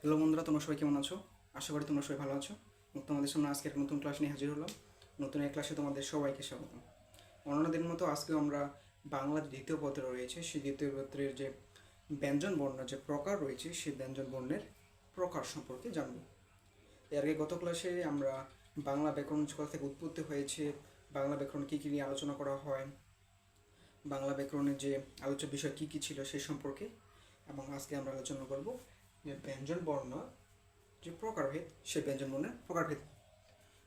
Hello বন্ধুরা, তোমরা সবাই কেমন আছো? আশা করি তোমরা সবাই ভালো আছো। তোমাদের সামনে আজকে একটা নতুন ক্লাস নিয়ে হাজির হলাম। নতুন এক ক্লাসে তোমাদের সবাইকে স্বাগত। অন্যান্য দিনের মতো আজকে আমরা বাংলার দ্বিতীয় পত্র রয়েছে। সেই দ্বিতীয় পত্রের যে ব্যঞ্জন বর্ণ, যে প্রকার রয়েছে, সেই ব্যঞ্জন বর্ণের প্রকার সম্পর্কে জানব। এর আগে গত ক্লাসে আমরা বাংলা ব্যাকরণ কোথা থেকে উৎপত্তি হয়েছে, বাংলা ব্যাকরণ কী কী নিয়ে আলোচনা করা হয়, বাংলা ব্যাকরণের যে আলোচ্য বিষয় কী কী ছিল সে সম্পর্কে, এবং আজকে আমরা আলোচনা করব। ব্যঞ্জন বর্ণ, যে প্রকারভেদ, সে ব্যঞ্জন বর্ণের প্রকারভেদ।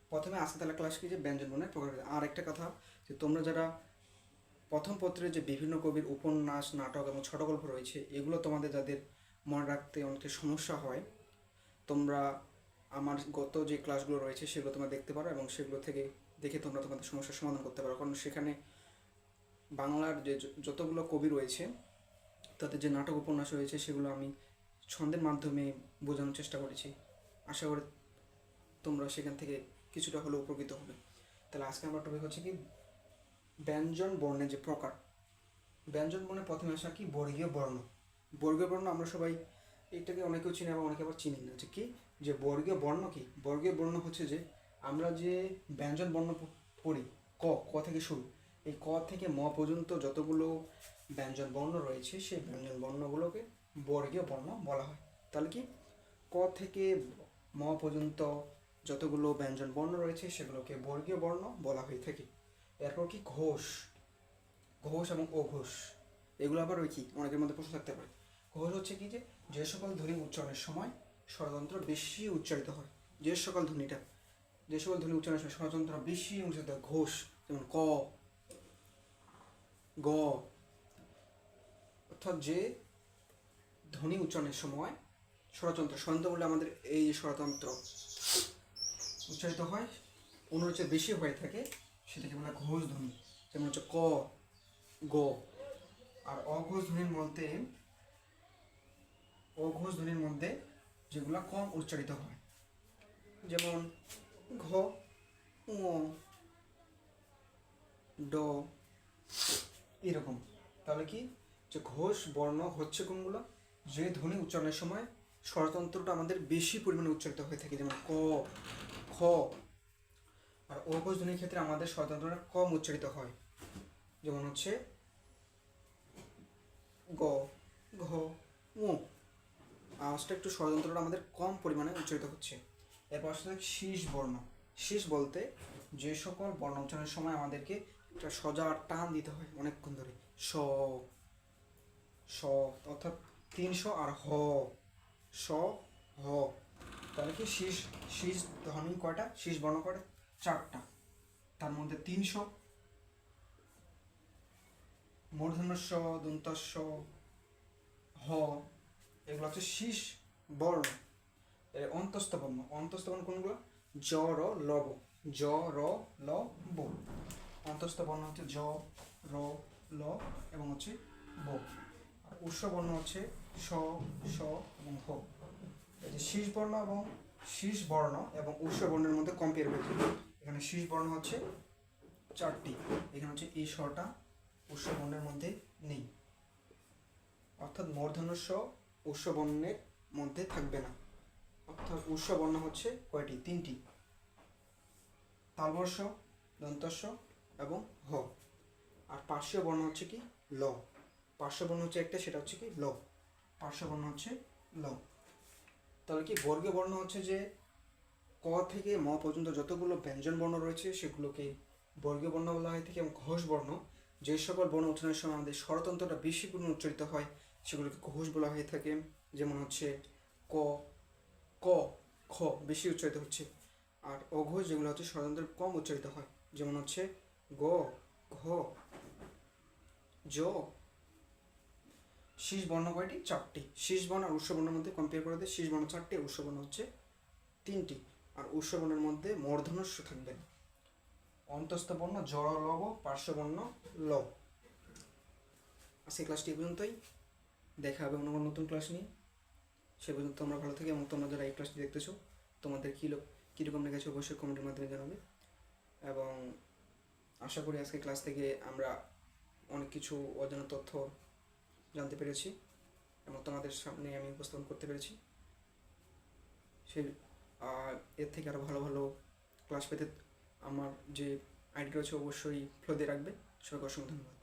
প্রথমে আজকে তাহলে ক্লাস কি? যে ব্যঞ্জন বর্ণের প্রকারভেদ। আর একটা কথা, যে তোমরা যারা প্রথম পত্রে যে বিভিন্ন কবির উপন্যাস, নাটক এবং ছোট গল্প রয়েছে, এগুলো তোমাদের যাদের মনে রাখতে অনেকটা সমস্যা হয়, তোমরা আমার গত যে ক্লাসগুলো রয়েছে, সেগুলো তোমরা দেখতে পারো এবং সেগুলো থেকে দেখে তোমরা তোমাদের সমস্যার সমাধান করতে পারো। কারণ সেখানে বাংলার যে, যতগুলো কবি রয়েছে, তাদের যে নাটক উপন্যাস রয়েছে, সেগুলো আমি ছন্দের মাধ্যমে বোঝানোর চেষ্টা করেছি। আশা করি তোমরা সেখান থেকে কিছুটা হলেও উপকৃত হবে। তাহলে আজকে আমার টপিক হচ্ছে কি, ব্যঞ্জন বর্ণের যে প্রকার। ব্যঞ্জন বর্ণের প্রথমে আসা কি, বর্গীয় বর্ণ। বর্গীয় বর্ণ আমরা সবাই এটাকে অনেকেও চিনি আবার অনেকে আবার চিনি না। যে কি? যে বর্গীয় বর্ণ কি? বর্গীয় বর্ণ হচ্ছে যে আমরা যে ব্যঞ্জন বর্ণ পড়ি, ক ক থেকে শুরু। এই ক থেকে ম পর্যন্ত যতগুলো ব্যঞ্জন বর্ণ রয়েছে সেই ব্যঞ্জন বর্ণগুলোকে বর্গীয় বর্ণ বলা হয়। তাহলে কি? ক থেকে ম পর্যন্ত যতগুলো ব্যঞ্জন বর্ণ রয়েছে, সেগুলোকে বর্গীয় বর্ণ বলা হয়ে থাকে। এরপর কি? ঘোষ। ঘোষ এবং অঘোষ। এগুলো আবার ওই কি অনেকের মধ্যে প্রশ্ন থাকতে পারে। ঘোষ হচ্ছে কি যে যে সকল ধ্বনি উচ্চারণের সময় ষড়যন্ত্র বেশি উচ্চারিত হয়। যে সকল ধ্বনিটা, যে সকল ধ্বনি উচ্চারণের সময় ষড়যন্ত্র বেশি উচ্চারিত হয়, ঘোষ, যেমন ক, গ, অর্থাৎ যে ধ্বনি উচ্চারণের সময় ষড়যন্ত্র ষড়যন্ত্র বলে আমাদের এই যে ষড়যন্ত্র উচ্চারিত হয় অনুরোচের বেশি হয়ে থাকে, সেটাকে বলা ঘোষ ধ্বনি। যেমন হচ্ছে ক, গ। আর অঘোষ ধ্বনির মধ্যে, অঘোষ ধ্বনির মধ্যে যেগুলো কম উচ্চারিত হয়, যেমন ঘ ড, এরকম। তাহলে কি? যে ঘোষ, বর্ণ হচ্ছে কোনগুলো? যে ধ্বনি উচ্চারণের সময় স্বরতন্ত্রটা আমাদের বেশি পরিমাণে উচ্চারিত হয়ে থাকে, যেমন ক, খ। আর অঘোষ ধ্বনির ক্ষেত্রে আমাদের স্বরতন্ত্রটা কম উচ্চারিত হয়। যেমন হচ্ছে গ, ঘ, ঙ। আওয়াজটা একটু ষড়যন্ত্রটা আমাদের কম পরিমাণে উচ্চারিত হচ্ছে। এরপর আসলে শীষ বর্ণ। শীষ বলতে যে সকল বর্ণ উচ্চারণের সময় আমাদেরকে একটা সজা টান দিতে হয় অনেকক্ষণ ধরে। স, অর্থাৎ তিনশো আর হ। স, হ। তাহলে কি শীষ শীষ ধ্বনি কয়টা? শীষ বর্ণ কয়টা? চারটা। তার মধ্যে তিনশো। মূর্ধন্যস্ব দন্তস্ব হ। এগুলো হচ্ছে শীষ বর্ণ। অন্তস্থ বর্ণ। অন্তস্থ বর্ণ কোনগুলো? জ, র লব জ, র, ল, ব। অন্তস্থ বর্ণ হচ্ছে জ, র, ল, এবং হচ্ছে ব। উৎস বর্ণ হচ্ছে স স এবং হ। এই যে শীষ বর্ণ এবং শীষ বর্ণ এবং উৎস বর্ণের মধ্যে কম্পেয়ার হয়েছে। এখানে শীষ বর্ণ হচ্ছে চারটি। এখানে হচ্ছে এই স্বরটা উৎস বর্ণের মধ্যে নেই। অর্থাৎ মূর্ধন্য স উৎস বর্ণের মধ্যে থাকবে না। অর্থাৎ উৎস বর্ণ হচ্ছে কয়টি? তিনটি। তালবর্ষ, দন্তস্ব এবং হ। আর পার্শ্ব বর্ণ হচ্ছে কি? ল। পার্শ্ব বর্ণ হচ্ছে একটা, সেটা হচ্ছে কি ল পার্শ্ববর্ণ হচ্ছে ল তাহলে কি বর্গীয় বর্ণ হচ্ছে যে ক থেকে ম পর্যন্ত যতগুলো ব্যঞ্জন বর্ণ রয়েছে, সেগুলোকে বর্গীয় বর্ণ বলা হয় থেকে এবং ঘোষ বর্ণ। যে সকল বর্ণ উচ্চারণের সময় আমাদের স্বরতন্ত্রটা বেশি পরিমাণে উচ্চারিত হয়, সেগুলোকে ঘোষ বলা হয়ে থাকে। যেমন হচ্ছে ক ক, খ বেশি উচ্চারিত হচ্ছে। আর অঘোষ যেগুলো হচ্ছে স্বরতন্ত্র কম উচ্চারিত হয়। যেমন হচ্ছে গ, ঘ, জ শীষ বর্ণ কয়টি? চারটি। শীষ বর্ণ আর উৎস বর্ণের মধ্যে কম্পেয়ার করে দেয় শীষ বর্ণ চারটি আর উৎস বর্ণ হচ্ছে তিনটি। আর উৎস বর্ণের মধ্যে মূর্ধন্যস্য থাকবে অন্তস্থ বর্ণ, জড়, লব, পার্শ্ব বর্ণ ল আজকে ক্লাসটি পর্যন্তই। দেখা হবে অন্য কোনো নতুন ক্লাস নিয়ে। সে পর্যন্ত তোমরা ভালো থেকে এবং তোমরা যারা এই ক্লাসটি দেখতেছো, তোমাদের কী লোক কীরকম লেগেছে অবশ্যই কমেন্টের মাধ্যমে জানাবে। এবং আশা করি আজকে ক্লাস থেকে আমরা অনেক কিছু অজানা তথ্য জানতে পেরেছি এবং তোমাদের সামনে আমি উপস্থাপন করতে পেরেছি। সেই এর থেকে আরও ভালো ভালো ক্লাস পেতে আমার যে আইডি রয়েছে অবশ্যই ফ্লো দিয়ে রাখবে। সবাইকে অসংখ্য ধন্যবাদ।